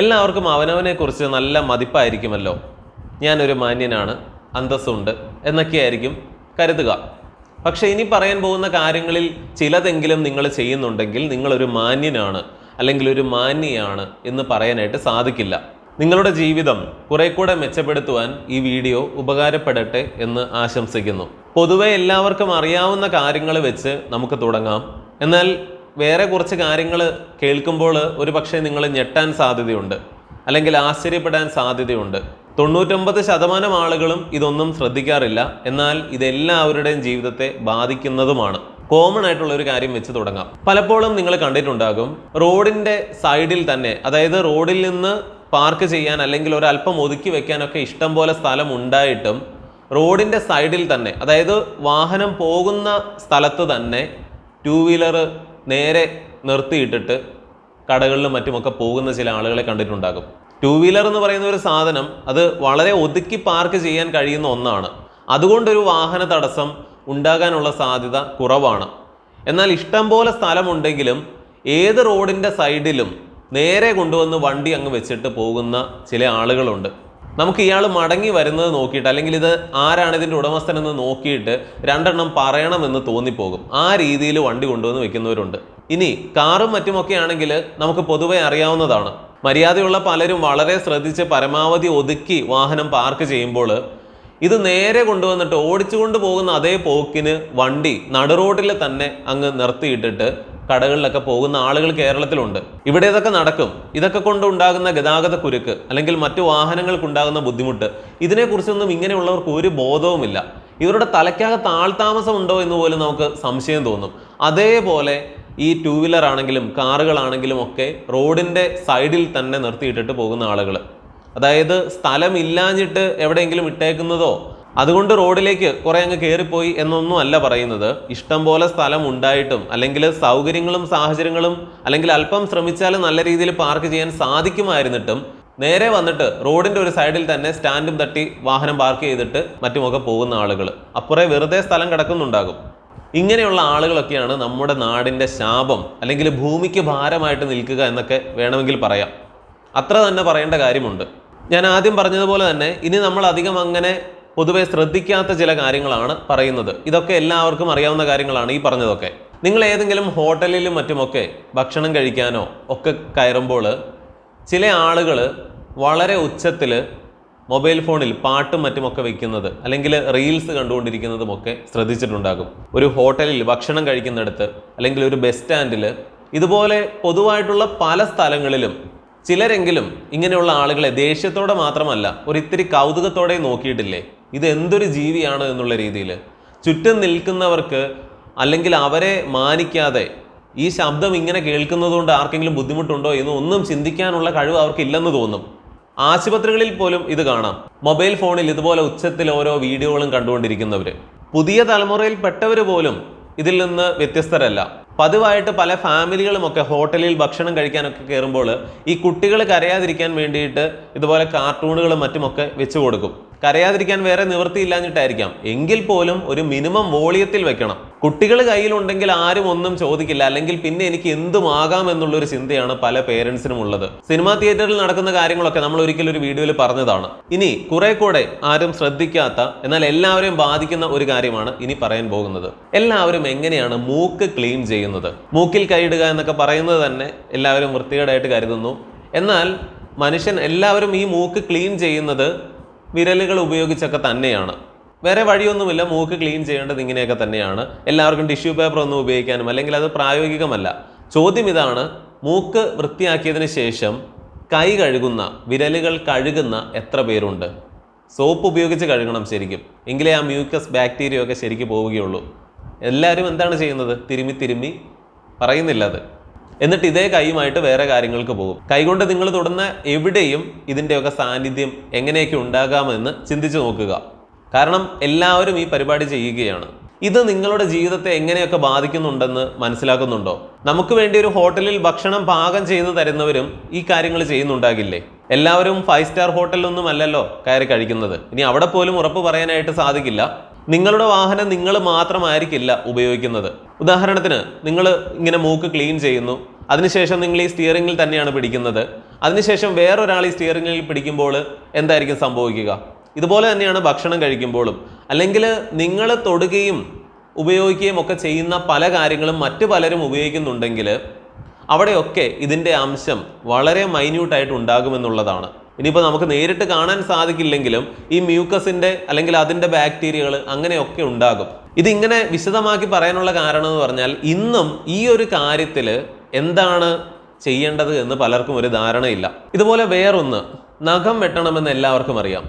എല്ലാവർക്കും അവനവനെക്കുറിച്ച് നല്ല മതിപ്പായിരിക്കുമല്ലോ. ഞാനൊരു മാന്യനാണ് അന്തസ്സുണ്ട് എന്നൊക്കെയായിരിക്കും കരുതുക. പക്ഷേ ഇനി പറയാൻ പോകുന്ന കാര്യങ്ങളിൽ ചിലതെങ്കിലും നിങ്ങൾ ചെയ്യുന്നുണ്ടെങ്കിൽ നിങ്ങളൊരു മാന്യനാണ് അല്ലെങ്കിൽ ഒരു മാന്യയാണ് എന്ന് പറയാനായിട്ട് സാധിക്കില്ല. നിങ്ങളുടെ ജീവിതം കുറെ കൂടെ മെച്ചപ്പെടുത്തുവാൻ ഈ വീഡിയോ ഉപകാരപ്പെടട്ടെ എന്ന് ആശംസിക്കുന്നു. പൊതുവെ എല്ലാവർക്കും അറിയാവുന്ന കാര്യങ്ങൾ വെച്ച് നമുക്ക് തുടങ്ങാം. എന്നാൽ വേറെ കുറച്ച് കാര്യങ്ങൾ കേൾക്കുമ്പോൾ ഒരു പക്ഷേ നിങ്ങൾ ഞെട്ടാൻ സാധ്യതയുണ്ട്. അല്ലെങ്കിൽ ആശ്ചര്യപ്പെടാൻ സാധ്യതയുണ്ട്. തൊണ്ണൂറ്റൊമ്പത് ശതമാനം ആളുകളും ഇതൊന്നും ശ്രദ്ധിക്കാറില്ല. എന്നാൽ ഇതെല്ലാവരുടെയും ജീവിതത്തെ ബാധിക്കുന്നതുമാണ്. കോമൺ ആയിട്ടുള്ള ഒരു കാര്യം വെച്ച് തുടങ്ങാം. പലപ്പോഴും നിങ്ങൾ കണ്ടിട്ടുണ്ടാകും റോഡിന്റെ സൈഡിൽ തന്നെ അതായത് റോഡിൽ നിന്ന് പാർക്ക് ചെയ്യാൻ അല്ലെങ്കിൽ ഒരല്പം ഒതുക്കി വെക്കാനൊക്കെ ഇഷ്ടം പോലെ സ്ഥലം ഉണ്ടായിട്ടും റോഡിന്റെ സൈഡിൽ തന്നെ അതായത് വാഹനം പോകുന്ന സ്ഥലത്ത് തന്നെ ടൂ വീലർ നേരെ നിർത്തിയിട്ടിട്ട് കടകളിലും മറ്റുമൊക്കെ പോകുന്ന ചില ആളുകളെ കണ്ടിട്ടുണ്ടാകും. ടൂ വീലർ എന്ന് പറയുന്ന ഒരു സാധനം അത് വളരെ ഒതുക്കി പാർക്ക് ചെയ്യാൻ കഴിയുന്ന ഒന്നാണ്. അതുകൊണ്ടൊരു വാഹന തടസ്സം ഉണ്ടാകാനുള്ള സാധ്യത കുറവാണ്. എന്നാൽ ഇഷ്ടം പോലെ സ്ഥലമുണ്ടെങ്കിലും ഏത് റോഡിന്റെ സൈഡിലും നേരെ കൊണ്ടുവന്ന് വണ്ടി അങ്ങ് വെച്ചിട്ട് പോകുന്ന ചില ആളുകളുണ്ട്. നമുക്ക് ഇയാൾ മടങ്ങി വരുന്നത് നോക്കിയിട്ട് അല്ലെങ്കിൽ ഇത് ആരാണ് ഇതിന്റെ ഉടമസ്ഥനെന്ന് നോക്കിയിട്ട് രണ്ടെണ്ണം പറയണമെന്ന് തോന്നിപ്പോകും. ആ രീതിയിൽ വണ്ടി കൊണ്ടുവന്ന് വെക്കുന്നവരുണ്ട്. ഇനി കാറും മറ്റുമൊക്കെ ആണെങ്കിൽ നമുക്ക് പൊതുവെ അറിയാവുന്നതാണ്. മര്യാദയുള്ള പലരും വളരെ ശ്രദ്ധിച്ച് പരമാവധി ഒതുക്കി വാഹനം പാർക്ക് ചെയ്യുമ്പോൾ ഇത് നേരെ കൊണ്ടുവന്നിട്ട് ഓടിച്ചുകൊണ്ട് പോകുന്ന അതേ പോക്കിന് വണ്ടി നടുറോഡിൽ തന്നെ അങ്ങ് നിർത്തിയിട്ടിട്ട് കടകളിലൊക്കെ പോകുന്ന ആളുകൾ കേരളത്തിലുണ്ട്. ഇവിടെ ഇതൊക്കെ നടക്കും. ഇതൊക്കെ കൊണ്ട് ഉണ്ടാകുന്ന ഗതാഗത കുരുക്ക് അല്ലെങ്കിൽ മറ്റു വാഹനങ്ങൾക്കുണ്ടാകുന്ന ബുദ്ധിമുട്ട് ഇതിനെക്കുറിച്ചൊന്നും ഇങ്ങനെയുള്ളവർക്ക് ഒരു ബോധവുമില്ല. ഇവരുടെ തലയ്ക്കകത്ത് ആൾതാമസം ഉണ്ടോ എന്ന് പോലും നമുക്ക് സംശയം തോന്നും. അതേപോലെ ഈ ടൂ വീലർ ആണെങ്കിലും കാറുകളാണെങ്കിലും ഒക്കെ റോഡിന്റെ സൈഡിൽ തന്നെ നിർത്തിയിട്ടിട്ട് പോകുന്ന ആളുകൾ അതായത് സ്ഥലമില്ലാഞ്ഞിട്ട് എവിടെയെങ്കിലും ഇട്ടേക്കുന്നതോ അതുകൊണ്ട് റോഡിലേക്ക് കുറെ അങ്ങ് കയറിപ്പോയി എന്നൊന്നും അല്ല പറയുന്നത്. ഇഷ്ടം പോലെ സ്ഥലം ഉണ്ടായിട്ടും അല്ലെങ്കിൽ സൗകര്യങ്ങളും സാഹചര്യങ്ങളും അല്ലെങ്കിൽ അല്പം ശ്രമിച്ചാൽ നല്ല രീതിയിൽ പാർക്ക് ചെയ്യാൻ സാധിക്കുമായിരുന്നിട്ടും നേരെ വന്നിട്ട് റോഡിന്റെ ഒരു സൈഡിൽ തന്നെ സ്റ്റാൻഡും തട്ടി വാഹനം പാർക്ക് ചെയ്തിട്ട് മറ്റുമൊക്കെ പോകുന്ന ആളുകൾ അപ്പുറേ വെറുതെ സ്ഥലം കിടക്കുന്നുണ്ടാകും. ഇങ്ങനെയുള്ള ആളുകളൊക്കെയാണ് നമ്മുടെ നാടിന്റെ ശാപം അല്ലെങ്കിൽ ഭൂമിക്ക് ഭാരമായിട്ട് നിൽക്കുക എന്നൊക്കെ വേണമെങ്കിൽ പറയാം. അത്ര തന്നെ പറയേണ്ട കാര്യമുണ്ട്. ഞാൻ ആദ്യം പറഞ്ഞതുപോലെ തന്നെ ഇനി നമ്മൾ അധികം അങ്ങനെ പൊതുവെ ശ്രദ്ധിക്കാത്ത ചില കാര്യങ്ങളാണ് പറയുന്നത്. ഇതൊക്കെ എല്ലാവർക്കും അറിയാവുന്ന കാര്യങ്ങളാണ് ഈ പറഞ്ഞതൊക്കെ. നിങ്ങൾ ഏതെങ്കിലും ഹോട്ടലിലും മറ്റുമൊക്കെ ഭക്ഷണം കഴിക്കാനോ ഒക്കെ കയറുമ്പോൾ ചില ആളുകൾ വളരെ ഉച്ചത്തിൽ മൊബൈൽ ഫോണിൽ പാട്ടും മറ്റുമൊക്കെ വെക്കുന്നത് അല്ലെങ്കിൽ റീൽസ് കണ്ടുകൊണ്ടിരിക്കുന്നതും ഒക്കെ ശ്രദ്ധിച്ചിട്ടുണ്ടാകും. ഒരു ഹോട്ടലിൽ ഭക്ഷണം കഴിക്കുന്നിടത്ത് അല്ലെങ്കിൽ ഒരു ബസ് സ്റ്റാൻഡിൽ ഇതുപോലെ പൊതുവായിട്ടുള്ള പല സ്ഥലങ്ങളിലും ചിലരെങ്കിലും ഇങ്ങനെയുള്ള ആളുകളെ ദേഷ്യത്തോടെ മാത്രമല്ല ഒരു ഇത്തിരി കൗതുകത്തോടെ നോക്കിയിട്ടില്ലേ? ഇത് എന്തൊരു ജീവിയാണ് എന്നുള്ള രീതിയിൽ. ചുറ്റും നിൽക്കുന്നവർക്ക് അല്ലെങ്കിൽ അവരെ മാനിക്കാതെ ഈ ശബ്ദം ഇങ്ങനെ കേൾക്കുന്നതുകൊണ്ട് ആർക്കെങ്കിലും ബുദ്ധിമുട്ടുണ്ടോ എന്ന് ഒന്നും ചിന്തിക്കാനുള്ള കഴിവ് അവർക്ക് ഇല്ലെന്ന് തോന്നും. ആശുപത്രികളിൽ പോലും ഇത് കാണാം. മൊബൈൽ ഫോണിൽ ഇതുപോലെ ഉച്ചത്തിൽ ഓരോ വീഡിയോകളും കണ്ടുകൊണ്ടിരിക്കുന്നവർ പുതിയ തലമുറയിൽ പെട്ടവർ പോലും ഇതിൽ നിന്ന് വ്യത്യസ്തരല്ല. പതിവായിട്ട് പല ഫാമിലികളും ഒക്കെ ഹോട്ടലിൽ ഭക്ഷണം കഴിക്കാനൊക്കെ കയറുമ്പോൾ ഈ കുട്ടികൾ കരയാതിരിക്കാൻ വേണ്ടിയിട്ട് ഇതുപോലെ കാർട്ടൂണുകളും മറ്റുമൊക്കെ വെച്ചു കൊടുക്കും. കരയാതിരിക്കാൻ വേറെ നിവൃത്തിയില്ലാഞ്ഞിട്ടായിരിക്കാം. എങ്കിൽ പോലും ഒരു മിനിമം വോളിയത്തിൽ വെക്കണം. കുട്ടികൾ കയ്യിലുണ്ടെങ്കിൽ ആരും ഒന്നും ചോദിക്കില്ല. അല്ലെങ്കിൽ പിന്നെ എനിക്ക് എന്തുമാകാം എന്നുള്ള ഒരു ചിന്തയാണ് പല പേരൻസിനും ഉള്ളത്. സിനിമാ തിയേറ്ററിൽ നടക്കുന്ന കാര്യങ്ങളൊക്കെ നമ്മൾ ഒരിക്കലും ഒരു വീഡിയോയിൽ പറഞ്ഞതാണ്. ഇനി കുറെ കൂടെ ആരും ശ്രദ്ധിക്കാത്ത എന്നാൽ എല്ലാവരെയും ബാധിക്കുന്ന ഒരു കാര്യമാണ് ഇനി പറയാൻ പോകുന്നത്. എല്ലാവരും എങ്ങനെയാണ് മൂക്ക് ക്ലീൻ ചെയ്യുന്നത്? മൂക്കിൽ കൈയിടുക എന്നൊക്കെ പറയുന്നത് തന്നെ എല്ലാവരും വൃത്തികേടായിട്ട് കരുതുന്നു. എന്നാൽ മനുഷ്യൻ എല്ലാവരും ഈ മൂക്ക് ക്ലീൻ ചെയ്യുന്നത് വിരലുകൾ ഉപയോഗിച്ചൊക്കെ തന്നെയാണ്. വേറെ വഴിയൊന്നുമില്ല. മൂക്ക് ക്ലീൻ ചെയ്യേണ്ടത് ഇങ്ങനെയൊക്കെ തന്നെയാണ്. എല്ലാവർക്കും ടിഷ്യൂ പേപ്പർ ഒന്നും ഉപയോഗിക്കാനും അല്ലെങ്കിൽ അത് പ്രായോഗികമല്ല. ചോദ്യം ഇതാണ് മൂക്ക് വൃത്തിയാക്കിയതിന് ശേഷം കൈ കഴുകുന്ന വിരലുകൾ കഴുകുന്ന എത്ര പേരുണ്ട്? സോപ്പ് ഉപയോഗിച്ച് കഴുകണം ശരിക്കും. എങ്കിലേ ആ മ്യൂക്കസ് ബാക്ടീരിയ ഒക്കെ ശരിക്കും പോവുകയുള്ളൂ. എല്ലാവരും എന്താണ് ചെയ്യുന്നത്? തിരുമ്മി തിരുമ്മി പറയുന്നില്ല അത്. എന്നിട്ട് ഇതേ കൈയുമായിട്ട് വേറെ കാര്യങ്ങൾക്ക് പോകും. കൈകൊണ്ട് നിങ്ങൾ തുടർന്ന് എവിടെയും ഇതിന്റെയൊക്കെ സാന്നിധ്യം എങ്ങനെയൊക്കെ ഉണ്ടാകാമെന്ന് ചിന്തിച്ചു നോക്കുക. കാരണം എല്ലാവരും ഈ പരിപാടി ചെയ്യുകയാണ്. ഇത് നിങ്ങളുടെ ജീവിതത്തെ എങ്ങനെയൊക്കെ ബാധിക്കുന്നുണ്ടെന്ന് മനസ്സിലാക്കുന്നുണ്ടോ? നമുക്ക് വേണ്ടി ഒരു ഹോട്ടലിൽ ഭക്ഷണം പാകം ചെയ്തു തരുന്നവരും ഈ കാര്യങ്ങൾ ചെയ്യുന്നുണ്ടാകില്ലേ? എല്ലാവരും ഫൈവ് സ്റ്റാർ ഹോട്ടലിലൊന്നും അല്ലല്ലോ കയറി കഴിക്കുന്നത്. ഇനി അവിടെ പോലും ഉറപ്പ് പറയാനായിട്ട് സാധിക്കില്ല. നിങ്ങളുടെ വാഹനം നിങ്ങൾ മാത്രമായിരിക്കില്ല ഉപയോഗിക്കുന്നത്. ഉദാഹരണത്തിന് നിങ്ങൾ ഇങ്ങനെ മൂക്ക് ക്ലീൻ ചെയ്യുന്നു. അതിനുശേഷം നിങ്ങൾ ഈ സ്റ്റിയറിംഗിൽ തന്നെയാണ് പിടിക്കുന്നത്. അതിനുശേഷം വേറൊരാൾ ഈ സ്റ്റിയറിംഗിൽ പിടിക്കുമ്പോൾ എന്തായിരിക്കും സംഭവിക്കുക? ഇതുപോലെ തന്നെയാണ് ഭക്ഷണം കഴിക്കുമ്പോഴും. അല്ലെങ്കിൽ നിങ്ങൾ തൊടുകയും ഉപയോഗിക്കുകയും ഒക്കെ ചെയ്യുന്ന പല കാര്യങ്ങളും മറ്റു പലരും ഉപയോഗിക്കുന്നുണ്ടെങ്കിൽ അവിടെയൊക്കെ ഇതിന്റെ അംശം വളരെ മൈന്യൂട്ടായിട്ട് ഉണ്ടാകുമെന്നുള്ളതാണ്. ഇനിയിപ്പോൾ നമുക്ക് നേരിട്ട് കാണാൻ സാധിക്കില്ലെങ്കിലും ഈ മ്യൂക്കസിന്റെ അല്ലെങ്കിൽ അതിന്റെ ബാക്ടീരിയകൾ അങ്ങനെയൊക്കെ ഉണ്ടാകും. ഇതിങ്ങനെ വിശദമാക്കി പറയാനുള്ള കാരണം എന്ന് പറഞ്ഞാൽ ഇന്നും ഈ ഒരു കാര്യത്തിൽ എന്താണ് ചെയ്യേണ്ടത് എന്ന് പലർക്കും ഒരു ധാരണയില്ല. ഇതുപോലെ വേറൊന്ന് നഖം വെട്ടണമെന്ന് എല്ലാവർക്കും അറിയാം.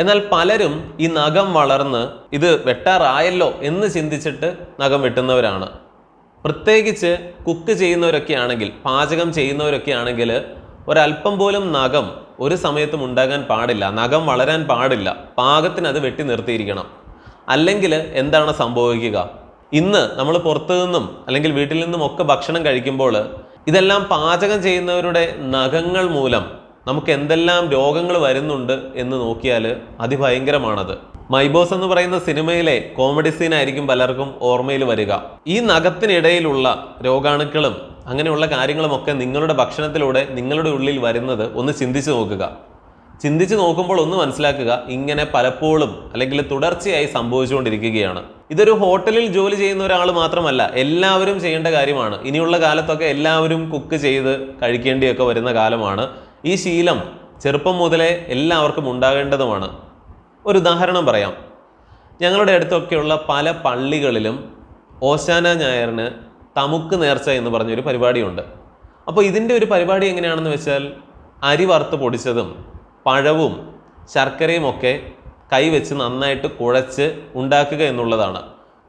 എന്നാൽ പലരും ഈ നഖം വളർന്ന് ഇത് വെട്ടാറായല്ലോ എന്ന് ചിന്തിച്ചിട്ട് നഖം വെട്ടുന്നവരാണ്. പ്രത്യേകിച്ച് കുക്ക് ചെയ്യുന്നവരൊക്കെ ആണെങ്കിൽ പാചകം ചെയ്യുന്നവരൊക്കെ ആണെങ്കിൽ ഒരല്പം പോലും നഖം ഒരു സമയത്തും ഉണ്ടാകാൻ പാടില്ല നഖം വളരാൻ പാടില്ല പാകത്തിന് അത് വെട്ടി നിർത്തിയിരിക്കണം. അല്ലെങ്കിൽ എന്താണ് സംഭവിക്കുക? ഇന്ന് നമ്മൾ പുറത്തു നിന്നും അല്ലെങ്കിൽ വീട്ടിൽ നിന്നും ഒക്കെ ഭക്ഷണം കഴിക്കുമ്പോൾ ഇതെല്ലാം പാചകം ചെയ്യുന്നവരുടെ നഖങ്ങൾ മൂലം നമുക്ക് എന്തെല്ലാം രോഗങ്ങൾ വരുന്നുണ്ട് എന്ന് നോക്കിയാൽ അതിഭയങ്കരമാണത്. മൈബോസ് എന്ന് പറയുന്ന സിനിമയിലെ കോമഡി സീൻ ആയിരിക്കും പലർക്കും ഓർമ്മയിൽ വരിക. ഈ നഖത്തിനിടയിലുള്ള രോഗാണുക്കളും അങ്ങനെയുള്ള കാര്യങ്ങളുമൊക്കെ നിങ്ങളുടെ ഭക്ഷണത്തിലൂടെ നിങ്ങളുടെ ഉള്ളിൽ വരുന്നത് ഒന്ന് ചിന്തിച്ചു നോക്കുക. ചിന്തിച്ചു നോക്കുമ്പോൾ ഒന്ന് മനസ്സിലാക്കുക ഇങ്ങനെ പലപ്പോഴും അല്ലെങ്കിൽ തുടർച്ചയായി സംഭവിച്ചുകൊണ്ടിരിക്കുകയാണ്. ഇതൊരു ഹോട്ടലിൽ ജോലി ചെയ്യുന്ന ഒരാൾ മാത്രമല്ല എല്ലാവരും ചെയ്യേണ്ട കാര്യമാണ്. ഇനിയുള്ള കാലത്തൊക്കെ എല്ലാവരും കുക്ക് ചെയ്ത് കഴിക്കേണ്ടിയൊക്കെ വരുന്ന കാലമാണ്. ഈ ശീലം ചെറുപ്പം മുതലേ എല്ലാവർക്കും ഉണ്ടാകേണ്ടതുമാണ്. ഒരു ഉദാഹരണം പറയാം. ഞങ്ങളുടെ അടുത്തൊക്കെയുള്ള പല പള്ളികളിലും ഓശാന ഞായറിന് തമുക്ക് നേർച്ച എന്ന് പറഞ്ഞൊരു പരിപാടിയുണ്ട്. അപ്പോൾ ഇതിന്റെ ഒരു പരിപാടി എങ്ങനെയാണെന്ന് വെച്ചാൽ അരി വറുത്ത് പൊടിച്ചതും പഴവും ശർക്കരയും ഒക്കെ കൈവച്ച് നന്നായിട്ട് കുഴച്ച് ഉണ്ടാക്കുക എന്നുള്ളതാണ്.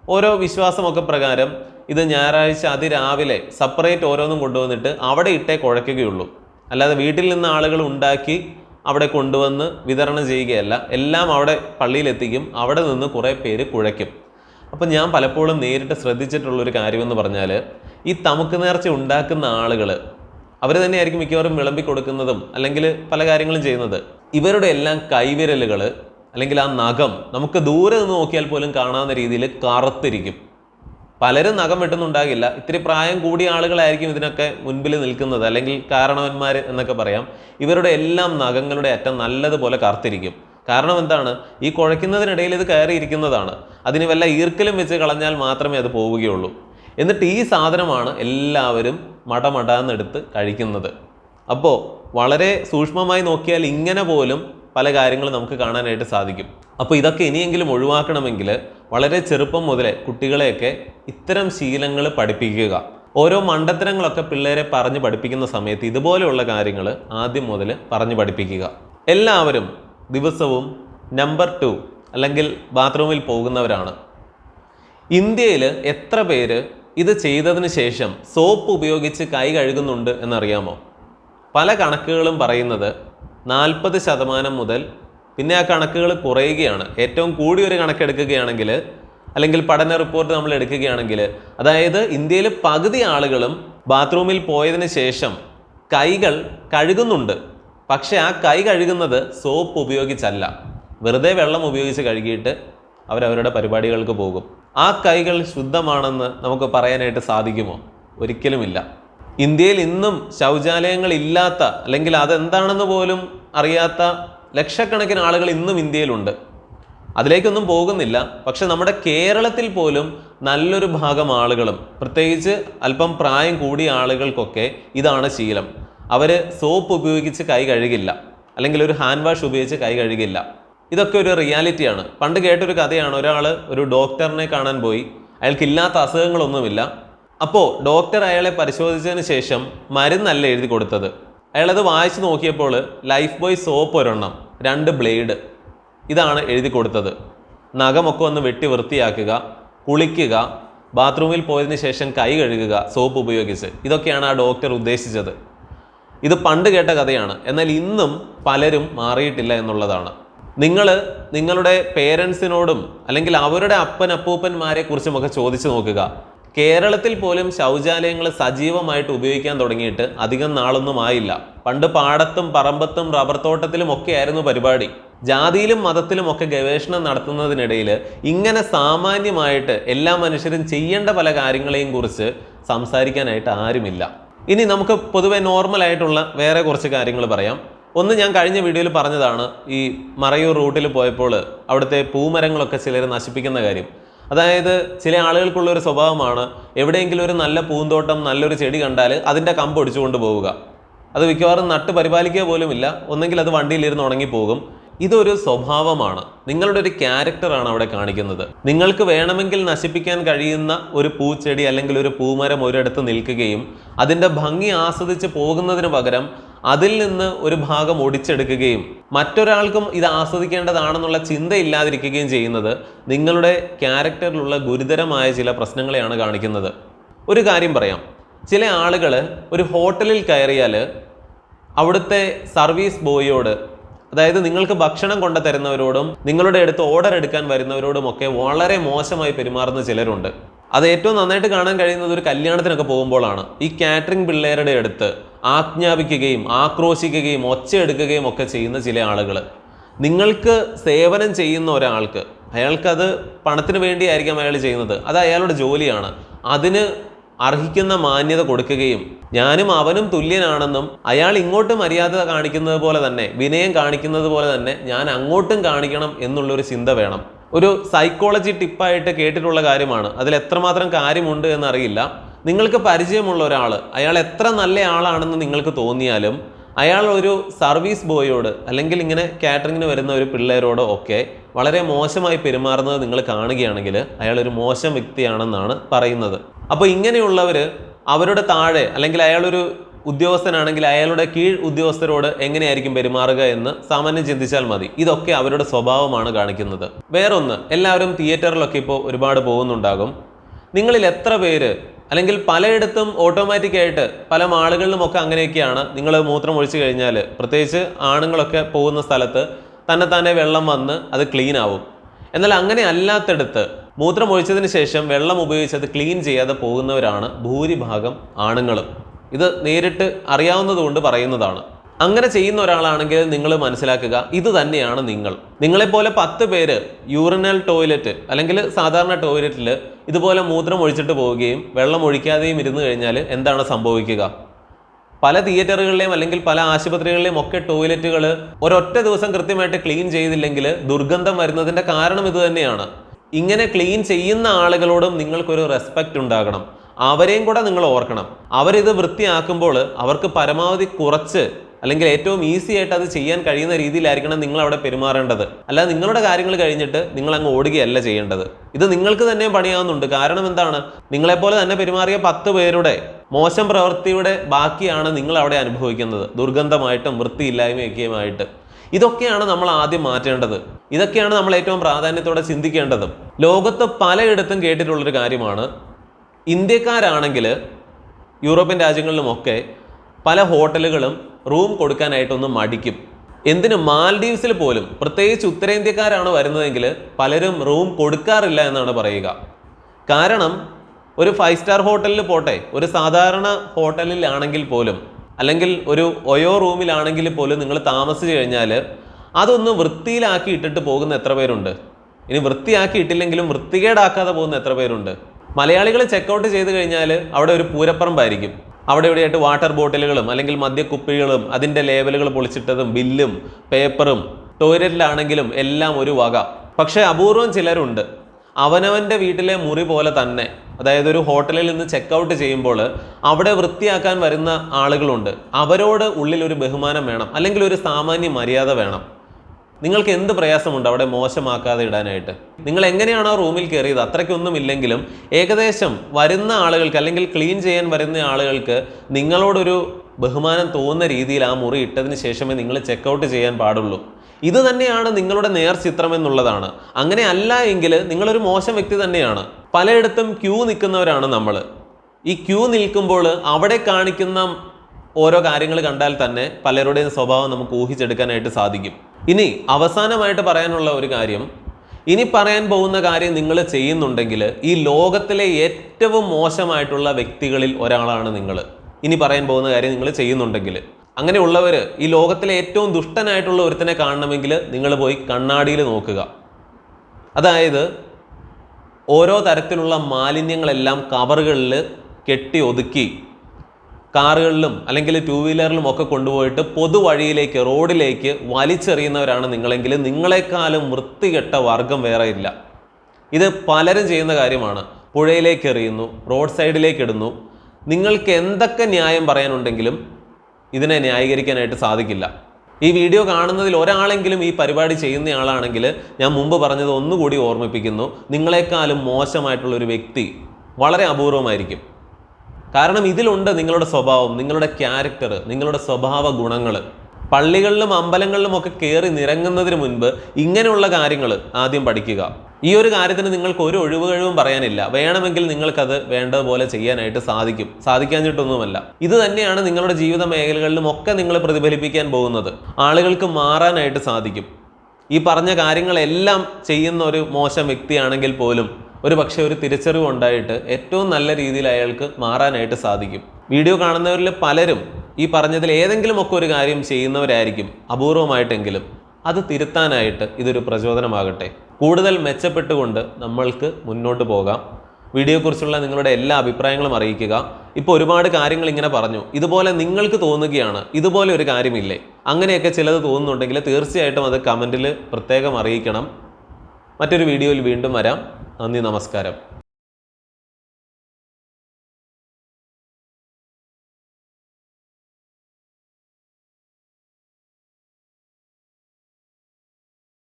ഓരോ വിശ്വാസമൊക്കെ പ്രകാരം ഇത് ഞായറാഴ്ച അതിരാവിലെ സെപ്പറേറ്റ് ഓരോന്നും കൊണ്ടുവന്നിട്ട് അവിടെ ഇട്ടേ കുഴയ്ക്കുകയുള്ളൂ അല്ലാതെ വീട്ടിൽ നിന്ന് ആളുകൾ ഉണ്ടാക്കി അവിടെ കൊണ്ടുവന്ന് വിതരണം ചെയ്യുകയല്ല. എല്ലാം അവിടെ പള്ളിയിലെത്തിക്കും. അവിടെ നിന്ന് കുറേ പേര് കുഴയ്ക്കും. അപ്പം ഞാൻ പലപ്പോഴും നേരിട്ട് ശ്രദ്ധിച്ചിട്ടുള്ളൊരു കാര്യമെന്ന് പറഞ്ഞാൽ ഈ തമുക്ക് നേർച്ച ഉണ്ടാക്കുന്ന ആളുകൾ അവർ തന്നെയായിരിക്കും മിക്കവാറും വിളമ്പി കൊടുക്കുന്നതും അല്ലെങ്കിൽ പല കാര്യങ്ങളും ചെയ്യുന്നത്. ഇവരുടെ എല്ലാം കൈവിരലുകൾ അല്ലെങ്കിൽ ആ നഖം നമുക്ക് ദൂരെ നിന്ന് നോക്കിയാൽ പോലും കാണാവുന്ന രീതിയിൽ കറുത്തിരിക്കും. പലരും നഖം വെട്ടുന്നുണ്ടാകില്ല. ഇത്തിരി പ്രായം കൂടിയ ആളുകളായിരിക്കും ഇതിനൊക്കെ മുൻപിൽ നിൽക്കുന്നത്. അല്ലെങ്കിൽ കാരണവന്മാർ എന്നൊക്കെ പറയാം. ഇവരുടെ എല്ലാം നഖങ്ങളുടെ അറ്റം നല്ലതുപോലെ കറുത്തിരിക്കും. കാരണം എന്താണ്? ഈ കുഴയ്ക്കുന്നതിനിടയിൽ ഇത് കയറിയിരിക്കുന്നതാണ്. അതിന് വല്ല ഈർക്കലും വെച്ച് കളഞ്ഞാൽ മാത്രമേ അത് പോവുകയുള്ളൂ. എന്നിട്ട് ഈ സാധനമാണ് എല്ലാവരും മടമടാന്നെടുത്ത് കഴിക്കുന്നത്. അപ്പോൾ വളരെ സൂക്ഷ്മമായി നോക്കിയാൽ ഇങ്ങനെ പോലും പല കാര്യങ്ങളും നമുക്ക് കാണാനായിട്ട് സാധിക്കും. അപ്പോൾ ഇതൊക്കെ ഇനിയെങ്കിലും ഒഴിവാക്കണമെങ്കിൽ വളരെ ചെറുപ്പം മുതലേ കുട്ടികളെയൊക്കെ ഇത്തരം ശീലങ്ങൾ പഠിപ്പിക്കുക. ഓരോ മണ്ടത്തരങ്ങളൊക്കെ പിള്ളേരെ പറഞ്ഞ് പഠിപ്പിക്കുന്ന സമയത്ത് ഇതുപോലെയുള്ള കാര്യങ്ങൾ ആദ്യം മുതൽ പറഞ്ഞ് പഠിപ്പിക്കുക. എല്ലാവരും ദിവസവും നമ്പർ ടു അല്ലെങ്കിൽ ബാത്റൂമിൽ പോകുന്നവരാണ്. ഇന്ത്യയിൽ എത്ര പേര് ഇത് ചെയ്തതിന് ശേഷം സോപ്പ് ഉപയോഗിച്ച് കൈ കഴുകുന്നുണ്ട് എന്നറിയാമോ? പല കണക്കുകളും പറയുന്നത് നാൽപ്പത് ശതമാനം മുതൽ പിന്നെ ആ കണക്കുകൾ കുറയുകയാണ്. ഏറ്റവും കൂടിയ കൂടിയൊരു കണക്കെടുക്കുകയാണെങ്കിൽ അല്ലെങ്കിൽ പഠന റിപ്പോർട്ട് നമ്മൾ എടുക്കുകയാണെങ്കിൽ അതായത് ഇന്ത്യയിൽ പകുതി ആളുകളും ബാത്റൂമിൽ പോയതിന് ശേഷം കൈകൾ കഴുകുന്നുണ്ട്. പക്ഷെ ആ കൈ കഴുകുന്നത് സോപ്പ് ഉപയോഗിച്ചല്ല. വെറുതെ വെള്ളം ഉപയോഗിച്ച് കഴുകിയിട്ട് അവരവരുടെ പരിപാടികൾക്ക് പോകും. ആ കൈകൾ ശുദ്ധമാണെന്ന് നമുക്ക് പറയാനായിട്ട് സാധിക്കുമോ? ഒരിക്കലുമില്ല. ഇന്ത്യയിൽ ഇന്നും ശൗചാലയങ്ങൾ ഇല്ലാത്ത അല്ലെങ്കിൽ അതെന്താണെന്ന് പോലും അറിയാത്ത ലക്ഷക്കണക്കിന് ആളുകൾ ഇന്നും ഇന്ത്യയിലുണ്ട്. അതിലേക്കൊന്നും പോകുന്നില്ല. പക്ഷെ നമ്മുടെ കേരളത്തിൽ പോലും നല്ലൊരു ഭാഗം ആളുകളും പ്രത്യേകിച്ച് അല്പം പ്രായം കൂടിയ ആളുകൾക്കൊക്കെ ഇതാണ് ശീലം. അവർ സോപ്പ് ഉപയോഗിച്ച് കൈ കഴുകില്ല. അല്ലെങ്കിൽ ഒരു ഹാൻഡ് വാഷ് ഉപയോഗിച്ച് കൈ കഴുകില്ല. ഇതൊക്കെ ഒരു റിയാലിറ്റിയാണ്. പണ്ട് കേട്ടൊരു കഥയാണ്. ഒരാൾ ഒരു ഡോക്ടറിനെ കാണാൻ പോയി. അയാൾക്ക് ഇല്ലാത്ത അസുഖങ്ങളൊന്നുമില്ല. അപ്പോൾ ഡോക്ടർ അയാളെ പരിശോധിച്ചതിന് ശേഷം മരുന്നല്ല എഴുതി കൊടുത്തത്. അയാളത് വായിച്ചു നോക്കിയപ്പോൾ ലൈഫ് ബോയ് സോപ്പ് ഒരെണ്ണം രണ്ട് ബ്ലേഡ് ഇതാണ് എഴുതി കൊടുത്തത്. നഖമൊക്കെ ഒന്ന് വെട്ടി വൃത്തിയാക്കുക കുളിക്കുക ബാത്റൂമിൽ പോയതിന് ശേഷം കൈ കഴുകുക സോപ്പ് ഉപയോഗിച്ച്. ഇതൊക്കെയാണ് ആ ഡോക്ടർ ഉദ്ദേശിച്ചത്. ഇത് പണ്ട് കേട്ട കഥയാണ്. എന്നാൽ ഇന്നും പലരും മാറിയിട്ടില്ല എന്നുള്ളതാണ്. നിങ്ങൾ നിങ്ങളുടെ പേരൻസിനോടും അല്ലെങ്കിൽ അവരുടെ അപ്പൻ അപ്പൂപ്പന്മാരെ കുറിച്ചുമൊക്കെ ചോദിച്ചു നോക്കുക. കേരളത്തിൽ പോലും ശൗചാലയങ്ങൾ സജീവമായിട്ട് ഉപയോഗിക്കാൻ തുടങ്ങിയിട്ട് അധികം നാളൊന്നും ആയില്ല. പണ്ട് പാടത്തും പറമ്പത്തും റബ്ബർ തോട്ടത്തിലും ഒക്കെ ആയിരുന്നു പരിപാടി. ജാതിയിലും മതത്തിലും ഒക്കെ ഗവേഷണം നടത്തുന്നതിനിടയിൽ ഇങ്ങനെ സാമാന്യമായിട്ട് എല്ലാ മനുഷ്യരും ചെയ്യേണ്ട പല കാര്യങ്ങളെയും കുറിച്ച് സംസാരിക്കാനായിട്ട് ആരുമില്ല. ഇനി നമുക്ക് പൊതുവെ നോർമൽ ആയിട്ടുള്ള വേറെ കുറച്ച് കാര്യങ്ങൾ പറയാം. ഒന്ന് ഞാൻ കഴിഞ്ഞ വീഡിയോയിൽ പറഞ്ഞതാണ് ഈ മറയൂർ റൂട്ടിൽ പോയപ്പോൾ അവിടുത്തെ പൂമരങ്ങളൊക്കെ ചിലർ നശിപ്പിക്കുന്ന കാര്യം. അതായത് ചില ആളുകൾക്കുള്ള ഒരു സ്വഭാവമാണ് എവിടെയെങ്കിലും ഒരു നല്ല പൂന്തോട്ടം നല്ലൊരു ചെടി കണ്ടാൽ അതിന്റെ കമ്പ് ഒടിച്ചുകൊണ്ട് പോവുക. അത് മിക്കവാറും നട്ട് പരിപാലിക്കുക പോലുമില്ല. ഒന്നെങ്കിൽ അത് വണ്ടിയിലിരുന്ന് ഉണങ്ങിപ്പോകും. ഇതൊരു സ്വഭാവമാണ്. നിങ്ങളുടെ ഒരു ക്യാരക്ടറാണ് അവിടെ കാണിക്കുന്നത്. നിങ്ങൾക്ക് വേണമെങ്കിൽ നശിപ്പിക്കാൻ കഴിയുന്ന ഒരു പൂച്ചെടി അല്ലെങ്കിൽ ഒരു പൂമരം ഒരിടത്ത് നിൽക്കുകയും അതിന്റെ ഭംഗി ആസ്വദിച്ച് പോകുന്നതിന് പകരം അതിൽ നിന്ന് ഒരു ഭാഗം ഒടിച്ചെടുക്കുകയും മറ്റൊരാൾക്കും ഇത് ആസ്വദിക്കേണ്ടതാണെന്നുള്ള ചിന്ത ഇല്ലാതിരിക്കുകയും ചെയ്യുന്നത് നിങ്ങളുടെ ക്യാരക്ടറിലുള്ള ഗുരുതരമായ ചില പ്രശ്നങ്ങളെയാണ് കാണിക്കുന്നത്. ഒരു കാര്യം പറയാം. ചില ആളുകൾ ഒരു ഹോട്ടലിൽ കയറിയാൽ അവിടുത്തെ സർവീസ് ബോയിയോട് അതായത് നിങ്ങൾക്ക് ഭക്ഷണം കൊണ്ടു തരുന്നവരോടും നിങ്ങളുടെ അടുത്ത് ഓർഡർ എടുക്കാൻ വരുന്നവരോടും ഒക്കെ വളരെ മോശമായി പെരുമാറുന്ന ചിലരുണ്ട്. അത് ഏറ്റവും നന്നായിട്ട് കാണാൻ കഴിയുന്നത് ഒരു കല്യാണത്തിനൊക്കെ പോകുമ്പോഴാണ്. ഈ കാറ്ററിംഗ് പിള്ളേരുടെ അടുത്ത് ആജ്ഞാപിക്കുകയും ആക്രോശിക്കുകയും ഒച്ചയെടുക്കുകയും ഒക്കെ ചെയ്യുന്ന ചില ആളുകൾ. നിങ്ങൾക്ക് സേവനം ചെയ്യുന്ന ഒരാൾക്ക് അയാൾക്കത് പണത്തിന് വേണ്ടിയായിരിക്കാം അയാൾ ചെയ്യുന്നത്. അത് അയാളുടെ ജോലിയാണ്. അതിന് അർഹിക്കുന്ന മാന്യത കൊടുക്കുകയും ഞാനും അവനും തുല്യനാണെന്നും അയാൾ ഇങ്ങോട്ട് മര്യാദ കാണിക്കുന്നത് പോലെ തന്നെ വിനയം കാണിക്കുന്നത് പോലെ തന്നെ ഞാൻ അങ്ങോട്ടും കാണിക്കണം എന്നുള്ളൊരു ചിന്ത വേണം. ഒരു സൈക്കോളജി ടിപ്പായിട്ട് കേട്ടിട്ടുള്ള കാര്യമാണ്. അതിൽ എത്രമാത്രം കാര്യമുണ്ട് എന്നറിയില്ല. നിങ്ങൾക്ക് പരിചയമുള്ള ഒരാൾ അയാൾ എത്ര നല്ല ആളാണെന്ന് നിങ്ങൾക്ക് തോന്നിയാലും അയാൾ ഒരു സർവീസ് ബോയോട് അല്ലെങ്കിൽ ഇങ്ങനെ കാറ്ററിങ്ങിന് വരുന്ന ഒരു പിള്ളേരോടോ ഒക്കെ വളരെ മോശമായി പെരുമാറുന്നത് നിങ്ങൾ കാണുകയാണെങ്കിൽ അയാൾ ഒരു മോശം വ്യക്തിയാണെന്നാണ് പറയുന്നത്. അപ്പോൾ ഇങ്ങനെയുള്ളവർ അവരുടെ താഴെ അല്ലെങ്കിൽ അയാളൊരു ഉദ്യോഗസ്ഥനാണെങ്കിൽ അയാളുടെ കീഴ് ഉദ്യോഗസ്ഥരോട് എങ്ങനെയായിരിക്കും പെരുമാറുക എന്ന് സാമാന്യം ചിന്തിച്ചാൽ മതി. ഇതൊക്കെ അവരുടെ സ്വഭാവമാണ് കാണിക്കുന്നത്. വേറൊന്ന് എല്ലാവരും തിയേറ്ററിലൊക്കെ ഇപ്പോൾ ഒരുപാട് പോകുന്നുണ്ടാകും. നിങ്ങളിൽ എത്ര പേര് അല്ലെങ്കിൽ പലയിടത്തും ഓട്ടോമാറ്റിക് ആയിട്ട് പല മാളുകളിലും ഒക്കെ അങ്ങനെയൊക്കെയാണ് നിങ്ങൾ മൂത്രം ഒഴിച്ചു കഴിഞ്ഞാൽ. പ്രത്യേകിച്ച് ആണുങ്ങളൊക്കെ പോകുന്ന സ്ഥലത്ത് തന്നെ തന്നെ വെള്ളം വന്ന് അത് ക്ലീൻ ആവും. എന്നാൽ അങ്ങനെ അല്ലാത്തടത്ത് മൂത്രം ഒഴിച്ചതിന് ശേഷം വെള്ളം ഉപയോഗിച്ച് അത് ക്ലീൻ ചെയ്യാതെ പോകുന്നവരാണ് ഭൂരിഭാഗം ആണുങ്ങളും. ഇത് നേരിട്ട് അറിയാവുന്നതുകൊണ്ട് പറയുന്നതാണ്. അങ്ങനെ ചെയ്യുന്ന ഒരാളാണെങ്കിൽ നിങ്ങൾ മനസ്സിലാക്കുക ഇത് തന്നെയാണ് നിങ്ങൾ. നിങ്ങളെപ്പോലെ പത്ത് പേര് യൂറിനൽ ടോയ്ലറ്റ് അല്ലെങ്കിൽ സാധാരണ ടോയ്ലറ്റിൽ ഇതുപോലെ മൂത്രം ഒഴിച്ചിട്ട് പോവുകയും വെള്ളം ഒഴിക്കാതെയും ഇരുന്ന് കഴിഞ്ഞാൽ എന്താണ് സംഭവിക്കുക? പല തിയേറ്ററുകളിലെയും അല്ലെങ്കിൽ പല ആശുപത്രികളിലെയും ഒക്കെ ടോയ്ലറ്റുകൾ ഒരൊറ്റ ദിവസം കൃത്യമായിട്ട് ക്ലീൻ ചെയ്തില്ലെങ്കിൽ ദുർഗന്ധം വരുന്നതിന്റെ കാരണം ഇത് തന്നെയാണ്. ഇങ്ങനെ ക്ലീൻ ചെയ്യുന്ന ആളുകളോടും നിങ്ങൾക്കൊരു റെസ്പെക്റ്റ് ഉണ്ടാകണം. അവരെയും കൂടെ നിങ്ങൾ ഓർക്കണം. അവരിത് വൃത്തിയാക്കുമ്പോൾ അവർക്ക് പരമാവധി കുറച്ച് അല്ലെങ്കിൽ ഏറ്റവും ഈസി ആയിട്ട് അത് ചെയ്യാൻ കഴിയുന്ന രീതിയിലായിരിക്കണം നിങ്ങൾ അവിടെ പെരുമാറേണ്ടത്. അല്ലാതെ നിങ്ങളുടെ കാര്യങ്ങൾ കഴിഞ്ഞിട്ട് നിങ്ങൾ അങ്ങ് ഓടുകയല്ല ചെയ്യേണ്ടത്. ഇത് നിങ്ങൾക്ക് തന്നെ പണിയാവുന്നുണ്ട്. കാരണം എന്താണ്? നിങ്ങളെപ്പോലെ തന്നെ പെരുമാറിയ പത്ത് പേരുടെ മോശം പ്രവൃത്തിയുടെ ബാക്കിയാണ് നിങ്ങൾ അവിടെ അനുഭവിക്കുന്നത്. ദുർഗന്ധമായിട്ടും വൃത്തിയില്ലായ്മയൊക്കെയുമായിട്ട്. ഇതൊക്കെയാണ് നമ്മൾ ആദ്യം മാറ്റേണ്ടത്. ഇതൊക്കെയാണ് നമ്മൾ ഏറ്റവും പ്രാധാന്യത്തോടെ ചിന്തിക്കേണ്ടതും. ലോകത്ത് പലയിടത്തും കേട്ടിട്ടുള്ളൊരു കാര്യമാണ്. ഇന്ത്യക്കാരാണെങ്കിൽ യൂറോപ്യൻ രാജ്യങ്ങളിലുമൊക്കെ പല ഹോട്ടലുകളും റൂം കൊടുക്കാനായിട്ടൊന്ന് മടിക്കും. എന്തിന് മാൽഡീവ്സിൽ പോലും പ്രത്യേകിച്ച് ഉത്തരേന്ത്യക്കാരാണ് വരുന്നതെങ്കിൽ പലരും റൂം കൊടുക്കാറില്ല എന്നാണ് പറയുക. കാരണം ഒരു ഫൈവ് സ്റ്റാർ ഹോട്ടലിൽ പോട്ടെ ഒരു സാധാരണ ഹോട്ടലിലാണെങ്കിൽ പോലും അല്ലെങ്കിൽ ഒരു ഒയോ റൂമിലാണെങ്കിൽ പോലും നിങ്ങൾ താമസിച്ചു കഴിഞ്ഞാൽ അതൊന്ന് വൃത്തിയിലാക്കി ഇട്ടിട്ട് പോകുന്ന എത്ര പേരുണ്ട്? ഇനി വൃത്തിയാക്കി ഇട്ടില്ലെങ്കിലും വൃത്തികേടാക്കാതെ പോകുന്ന എത്ര പേരുണ്ട്? മലയാളികൾ ചെക്കൗട്ട് ചെയ്ത് കഴിഞ്ഞാൽ അവിടെ ഒരു പൂരപ്പറമ്പായിരിക്കും. അവിടെ ഇവിടെയായിട്ട് വാട്ടർ ബോട്ടിലുകളും അല്ലെങ്കിൽ മദ്യക്കുപ്പികളും അതിന്റെ ലേബലുകൾ പൊളിച്ചിട്ടതും ബില്ലും പേപ്പറും ടോയ്ലറ്റിലാണെങ്കിലും എല്ലാം ഒരു വക. പക്ഷേ അപൂർവം ചിലരുണ്ട്. അവനവന്റെ വീട്ടിലെ മുറി പോലെ തന്നെ. അതായത് ഒരു ഹോട്ടലിൽ നിന്ന് ചെക്കൗട്ട് ചെയ്യുമ്പോൾ അവിടെ വൃത്തിയാക്കാൻ വരുന്ന ആളുകളുണ്ട്. അവരോട് ഉള്ളിൽ ഒരു ബഹുമാനം വേണം. അല്ലെങ്കിൽ ഒരു സാമാന്യ മര്യാദ വേണം. നിങ്ങൾക്ക് എന്ത് പ്രയാസമുണ്ട് അവിടെ മോശമാക്കാതെ ഇടാനായിട്ട്? നിങ്ങൾ എങ്ങനെയാണോ റൂമിൽ കയറിയത്? അത്രയ്ക്കൊന്നും ഇല്ലെങ്കിലും ഏകദേശം വരുന്ന ആളുകൾക്ക് അല്ലെങ്കിൽ ക്ലീൻ ചെയ്യാൻ വരുന്ന ആളുകൾക്ക് നിങ്ങളോടൊരു ബഹുമാനം തോന്നുന്ന രീതിയിൽ ആ മുറി ഇട്ടതിന് ശേഷമേ നിങ്ങൾ ചെക്കൗട്ട് ചെയ്യാൻ പാടുള്ളൂ. ഇത് തന്നെയാണ് നിങ്ങളുടെ നേർ ചിത്രം എന്നുള്ളതാണ്. അങ്ങനെ അല്ല എങ്കിൽ നിങ്ങളൊരു മോശം വ്യക്തി തന്നെയാണ്. പലയിടത്തും ക്യൂ നിൽക്കുന്നവരാണ് നമ്മൾ. ഈ ക്യൂ നിൽക്കുമ്പോൾ അവിടെ കാണിക്കുന്ന ഓരോ കാര്യങ്ങൾ കണ്ടാൽ തന്നെ പലരുടെയും സ്വഭാവം നമുക്ക് ഊഹിച്ചെടുക്കാനായിട്ട് സാധിക്കും. ഇനി അവസാനമായിട്ട് പറയാനുള്ള ഒരു കാര്യം ഇനി പറയാൻ പോകുന്ന കാര്യം നിങ്ങൾ ചെയ്യുന്നുണ്ടെങ്കിൽ ഈ ലോകത്തിലെ ഏറ്റവും മോശമായിട്ടുള്ള വ്യക്തികളിൽ ഒരാളാണ് നിങ്ങൾ. ഇനി പറയാൻ പോകുന്ന കാര്യം നിങ്ങൾ ചെയ്യുന്നുണ്ടെങ്കിൽ. അങ്ങനെയുള്ളവർ ഈ ലോകത്തിലെ ഏറ്റവും ദുഷ്ടനായിട്ടുള്ള ഒരുത്തനെ കാണണമെങ്കിൽ നിങ്ങൾ പോയി കണ്ണാടിയിൽ നോക്കുക. അതായത് ഓരോ തരത്തിലുള്ള മാലിന്യങ്ങളെല്ലാം കവറുകളിൽ കെട്ടി ഒതുക്കി കാറുകളിലും അല്ലെങ്കിൽ ടൂ വീലറിലും ഒക്കെ കൊണ്ടുപോയിട്ട് പൊതുവഴിയിലേക്ക് റോഡിലേക്ക് വലിച്ചെറിയുന്നവരാണ് നിങ്ങളെങ്കിൽ നിങ്ങളെക്കാളും വൃത്തികെട്ട വർഗം വേറെ ഇല്ല. ഇത് പലരും ചെയ്യുന്ന കാര്യമാണ്. പുഴയിലേക്ക് എറിയുന്നു റോഡ് സൈഡിലേക്ക് ഇടുന്നു. നിങ്ങൾക്ക് എന്തൊക്കെ ന്യായം പറയാനുണ്ടെങ്കിലും ഇതിനെ ന്യായീകരിക്കാനായിട്ട് സാധിക്കില്ല. ഈ വീഡിയോ കാണുന്നതിൽ ഒരാളെങ്കിലും ഈ പരിപാടി ചെയ്യുന്നയാളാണെങ്കിൽ ഞാൻ മുമ്പ് പറഞ്ഞത് ഒന്നുകൂടി ഓർമ്മിപ്പിക്കുന്നു. നിങ്ങളെക്കാളും മോശമായിട്ടുള്ള ഒരു വ്യക്തി വളരെ അപൂർവമായിരിക്കും. കാരണം ഇതിലുണ്ട് നിങ്ങളുടെ സ്വഭാവം നിങ്ങളുടെ ക്യാരക്ടർ നിങ്ങളുടെ സ്വഭാവ ഗുണങ്ങൾ. പള്ളികളിലും അമ്പലങ്ങളിലും ഒക്കെ കയറി നിരങ്ങുന്നതിന് മുൻപ് ഇങ്ങനെയുള്ള കാര്യങ്ങൾ ആദ്യം പഠിക്കുക. ഈ ഒരു കാര്യത്തിന് നിങ്ങൾക്ക് ഒരു ഒഴിവ് കഴിവും പറയാനില്ല. വേണമെങ്കിൽ നിങ്ങൾക്കത് വേണ്ടതുപോലെ ചെയ്യാനായിട്ട് സാധിക്കും. സാധിക്കാഞ്ഞിട്ടൊന്നുമല്ല. ഇത് തന്നെയാണ് നിങ്ങളുടെ ജീവിത മേഖലകളിലും ഒക്കെ നിങ്ങൾ പ്രതിഫലിപ്പിക്കാൻ പോകുന്നത്. ആളുകൾക്ക് മാറാനായിട്ട് സാധിക്കും. ഈ പറഞ്ഞ കാര്യങ്ങളെല്ലാം ചെയ്യുന്ന ഒരു മോശം വ്യക്തിയാണെങ്കിൽ പോലും ഒരു പക്ഷേ ഒരു തിരിച്ചറിവ് ഉണ്ടായിട്ട് ഏറ്റവും നല്ല രീതിയിൽ അയാൾക്ക് മാറാനായിട്ട് സാധിക്കും. വീഡിയോ കാണുന്നവരിൽ പലരും ഈ പറഞ്ഞതിൽ ഏതെങ്കിലും ഒക്കെ ഒരു കാര്യം ചെയ്യുന്നവരായിരിക്കും അപൂർവമായിട്ടെങ്കിലും. അത് തിരുത്താനായിട്ട് ഇതൊരു പ്രചോദനമാകട്ടെ. കൂടുതൽ മെച്ചപ്പെട്ടുകൊണ്ട് നമ്മൾക്ക് മുന്നോട്ട് പോകാം. വീഡിയോയെക്കുറിച്ചുള്ള നിങ്ങളുടെ എല്ലാ അഭിപ്രായങ്ങളും അറിയിക്കുക. ഇപ്പോൾ ഒരുപാട് കാര്യങ്ങൾ ഇങ്ങനെ പറഞ്ഞു. ഇതുപോലെ നിങ്ങൾക്ക് തോന്നുകയാണ് ഇതുപോലെ ഒരു കാര്യമില്ലേ? അങ്ങനെയൊക്കെ ചിലത് തോന്നുന്നുണ്ടെങ്കിൽ തീർച്ചയായിട്ടും അത് കമന്റിൽ പ്രത്യേകം അറിയിക്കണം. മറ്റൊരു വീഡിയോയിൽ വീണ്ടും വരാം. നന്ദി നമസ്കാരം.